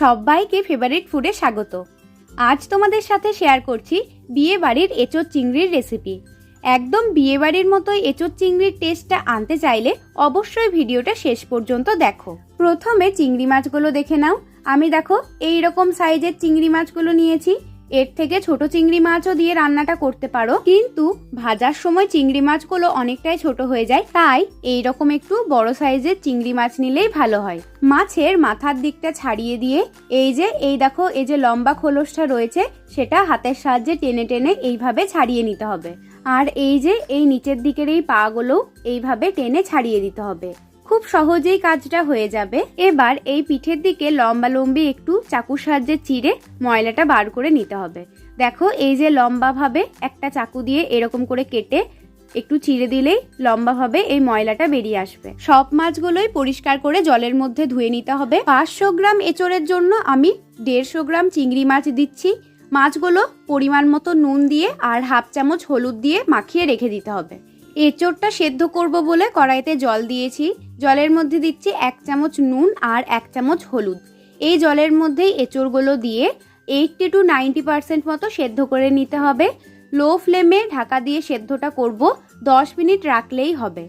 সবাইকে ফেভারিট ফুডে স্বাগত। আজ তোমাদের সাথে শেয়ার করছি বিয়ে বাড়ির এঁচোর চিংড়ির রেসিপি একদম বিয়ে বাড়ির মতোই এঁচোর চিংড়ির টেস্টটা আনতে চাইলে অবশ্যই ভিডিওটা শেষ পর্যন্ত দেখো। প্রথমে চিংড়ি মাছগুলো দেখে নাও। আমি দেখো এই রকম সাইজের চিংড়ি মাছগুলো নিয়েছি। এর থেকে ছোট চিংড়ি মাছও দিয়ে রান্নাটা করতে পারো। কিন্তু ভাজার সময় চিংড়ি মাছগুলো অনেকটাই ছোট হয়ে যায়, তাই এই রকম একটু বড় সাইজের চিংড়ি মাছ নিলেই ভালো হয়। মাছের মাথার দিকটা ছাড়িয়ে দিয়ে এই যে, এই দেখো, এই যে লম্বা খোলসটা রয়েছে, সেটা হাতের সাহায্যে টেনে টেনে এইভাবে ছাড়িয়ে নিতে হবে। আর এই যে, এই নিচের দিকের এই পাগুলো এইভাবে টেনে ছাড়িয়ে দিতে হবে। খুব সহজেই কাজটা হয়ে যাবে। এবার এই পিঠের দিকে লম্বা লম্বি একটু চাকুর সাহায্যে চিড়ে ময়লাটা বার করে নিতে হবে। দেখো, এই যে লম্বাভাবে একটা চাকু দিয়ে এরকম করে কেটে একটু চিড়ে দিলেই লম্বাভাবে এই ময়লাটা বেরিয়ে আসবে। সব মাছগুলোই পরিষ্কার করে জলের মধ্যে ধুয়ে নিতে হবে। পাঁচশো গ্রাম এঁচড়ের জন্য আমি দেড়শো গ্রাম চিংড়ি মাছ দিচ্ছি। মাছগুলো পরিমাণ মতো নুন দিয়ে আর হাফ চামচ হলুদ দিয়ে মাখিয়ে রেখে দিতে হবে। এঁচড়টা সেদ্ধ করব বলে কড়াইতে জল দিয়েছি। জলের মধ্যে দিচ্ছি এক চামচ নুন আর এক চামচ হলুদ। এই জলের মধ্যেই এঁচড়গুলো দিয়ে এইটটি টু নাইনটি পার্সেন্ট মতো সেদ্ধ করে নিতে হবে। লো ফ্লেমে ঢাকা দিয়ে সেদ্ধটা করব, দশ মিনিট রাখলেই হবে।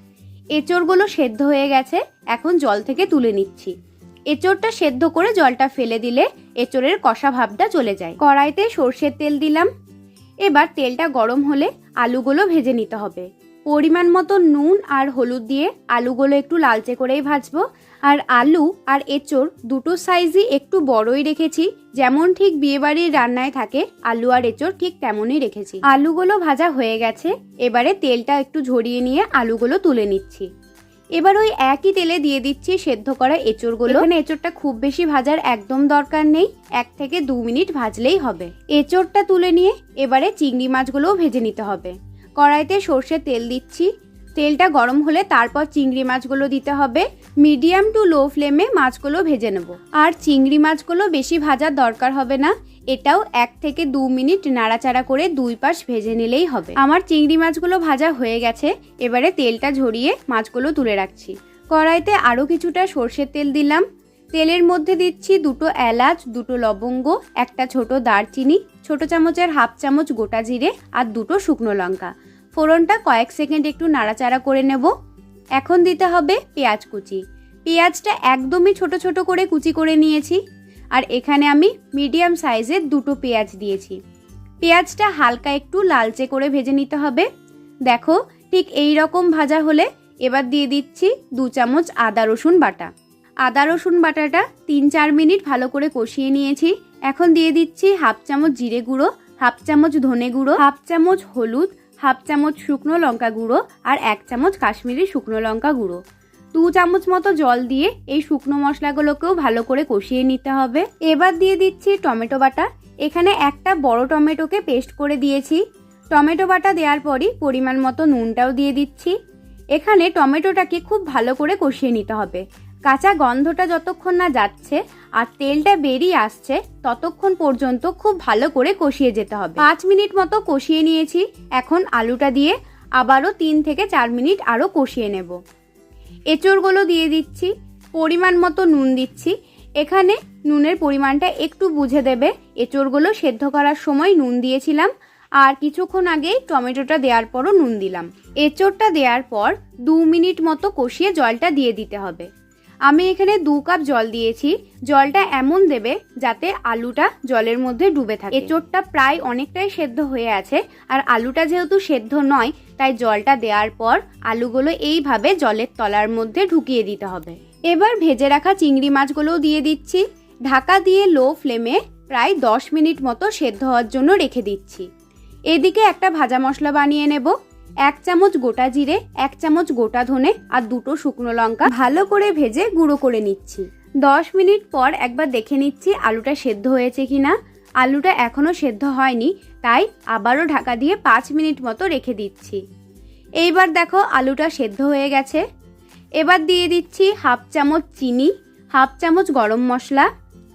এঁচড়গুলো সেদ্ধ হয়ে গেছে, এখন জল থেকে তুলে নিচ্ছি। এঁচড়টা সেদ্ধ করে জলটা ফেলে দিলে এঁচড়ের কষা ভাবটা চলে যায়। কড়াইতে সর্ষের তেল দিলাম। এবার তেলটা গরম হলে আলুগুলো ভেজে নিতে হবে। পরিমাণ মতো নুন আর হলুদ দিয়ে আলুগুলো একটু লালচে করেই ভাজবো। আর আলু আর এঁচড় দুটো সাইজই একটু বড়ই রেখেছি, যেমন ঠিক বিয়েবাড়ির রান্নায় থাকে, আলু আর এঁচড় ঠিক তেমনই রেখেছি। আলুগুলো ভাজা হয়ে গেছে, এবারে তেলটা একটু ঝরিয়ে নিয়ে আলুগুলো তুলে নিচ্ছি। এবার ওই একই তেলে দিয়ে দিচ্ছি সেদ্ধ করা এঁচড়গুলো। এখানে এঁচড়টা খুব বেশি ভাজার একদম দরকার নেই, এক থেকে দু মিনিট ভাজলেই হবে। এঁচড়টা তুলে নিয়ে এবারে চিংড়ি মাছগুলোও ভেজে নিতে হবে। কড়াইতে সর্ষের তেল দিচ্ছি। তেলটা গরম হলে তারপর চিংড়ি মাছগুলো দিতে হবে। মিডিয়াম টু লো ফ্লেমে মাছগুলো ভেজে নেব। আর চিংড়ি মাছগুলো বেশি ভাজার দরকার হবে না। এটাও এক থেকে দু মিনিট নাড়াচাড়া করে দুই পাশ ভেজে নিলেই হবে। আমার চিংড়ি মাছগুলো ভাজা হয়ে গেছে। এবারে তেলটা ঝরিয়ে মাছগুলো তুলে রাখছি। কড়াইতে আরও কিছুটা সর্ষের তেল দিলাম। তেলের মধ্যে দিচ্ছি দুটো এলাচ, দুটো লবঙ্গ, একটা ছোট দারচিনি, ছোট চামচের হাফ চামচ গোটা জিরে আর দুটো শুকনো লঙ্কা। ফোড়নটা কয়েক সেকেন্ড একটু নাড়াচাড়া করে নেব। এখন দিতে হবে পেঁয়াজ কুচি। পেঁয়াজটা একদমই ছোট ছোট করে কুচি করে নিয়েছি। আর এখানে আমি মিডিয়াম সাইজের দুটো পেঁয়াজ দিয়েছি। পেঁয়াজটা হালকা একটু লালচে করে ভেজে নিতে হবে। দেখো, ঠিক এই রকম ভাজা হলে এবার দিয়ে দিচ্ছি দু চামচ আদা রসুন বাটা। আদা, রসুন বাটাটা তিন চার মিনিট ভালো করে কষিয়ে নিয়েছি। এখন দিয়ে দিচ্ছি হাফ চামচ জিরে গুঁড়ো, হাফ চামচ ধনে গুঁড়ো, হাফ চামচ হলুদ, হাফ চামচ শুকনো লঙ্কা গুঁড়ো আর এক চামচ কাশ্মীরি শুকনো লঙ্কা গুঁড়ো। দু চামচ মতো জল দিয়ে এই শুকনো মশলাগুলোকেও ভালো করে কষিয়ে নিতে হবে। এবার দিয়ে দিচ্ছি টমেটো বাটা। এখানে একটা বড় টমেটোকে পেস্ট করে দিয়েছি। টমেটো বাটা দেওয়ার পরই পরিমাণ মতো নুনটাও দিয়ে দিচ্ছি। এখানে টমেটোটাকে খুব ভালো করে কষিয়ে নিতে হবে। কাঁচা গন্ধটা যতক্ষণ না যাচ্ছে আর তেলটা বেরিয়ে আসছে, ততক্ষণ পর্যন্ত খুব ভালো করে কষিয়ে যেতে হবে। পাঁচ মিনিট মতো কষিয়ে নিয়েছি। এখন আলুটা দিয়ে আবারও তিন থেকে চার মিনিট আরও কষিয়ে নেব। এঁচড়গুলো দিয়ে দিচ্ছি, পরিমাণ মতো নুন দিচ্ছি। এখানে নুনের পরিমাণটা একটু বুঝে দেবে। এঁচড়গুলো সেদ্ধ করার সময় নুন দিয়েছিলাম আর কিছুক্ষণ আগেই টমেটোটা দেওয়ার পরও নুন দিলাম। এঁচড়টা দেওয়ার পর দু মিনিট মতো কষিয়ে জলটা দিয়ে দিতে হবে। আমি এখানে দু কাপ জল দিয়েছি। জলটা এমন দেবে যাতে আলুটা জলের মধ্যে ডুবে থাকে। এঁচড়টা প্রায় অনেকটাই সেদ্ধ হয়ে আছে আর আলুটা যেহেতু সেদ্ধ নয়, তাই জলটা দেওয়ার পর আলুগুলো এইভাবে জলের তলার মধ্যে ঢুকিয়ে দিতে হবে। এবার ভেজে রাখা চিংড়ি মাছগুলোও দিয়ে দিচ্ছি। ঢাকা দিয়ে লো ফ্লেমে প্রায় দশ মিনিট মতো সেদ্ধ হওয়ার জন্য রেখে দিচ্ছি। এদিকে একটা ভাজা মশলা বানিয়ে নেব। এক চামচ গোটা জিরে, এক চামচ গোটা ধনে আর দুটো শুকনো লঙ্কা ভালো করে ভেজে গুঁড়ো করে নিচ্ছি। দশ মিনিট পর একবার দেখে নিচ্ছি আলুটা সেদ্ধ হয়েছে কিনা। আলুটা এখনও সেদ্ধ হয়নি, তাই আবারও ঢাকা দিয়ে পাঁচ মিনিট মতো রেখে দিচ্ছি। এইবার দেখো আলুটা সেদ্ধ হয়ে গেছে। এবার দিয়ে দিচ্ছি হাফ চামচ চিনি, হাফ চামচ গরম মশলা,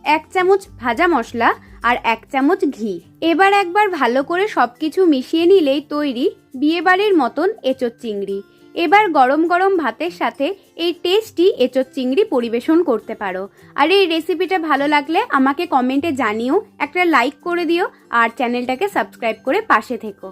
এক চামচ ভাজা মশলা আর এক চামচ ঘি। এবার একবার ভালো করে সব কিছু মিশিয়ে নিলেই তৈরি বিয়েবাড়ির মতন এঁচোর চিংড়ি। এবার গরম গরম ভাতের সাথে এই টেস্টি এঁচোর চিংড়ি পরিবেশন করতে পারো। আর এই রেসিপিটা ভালো লাগলে আমাকে কমেন্টে জানিও, একটা লাইক করে দিও, আর চ্যানেলটাকে সাবস্ক্রাইব করে পাশে থেকো।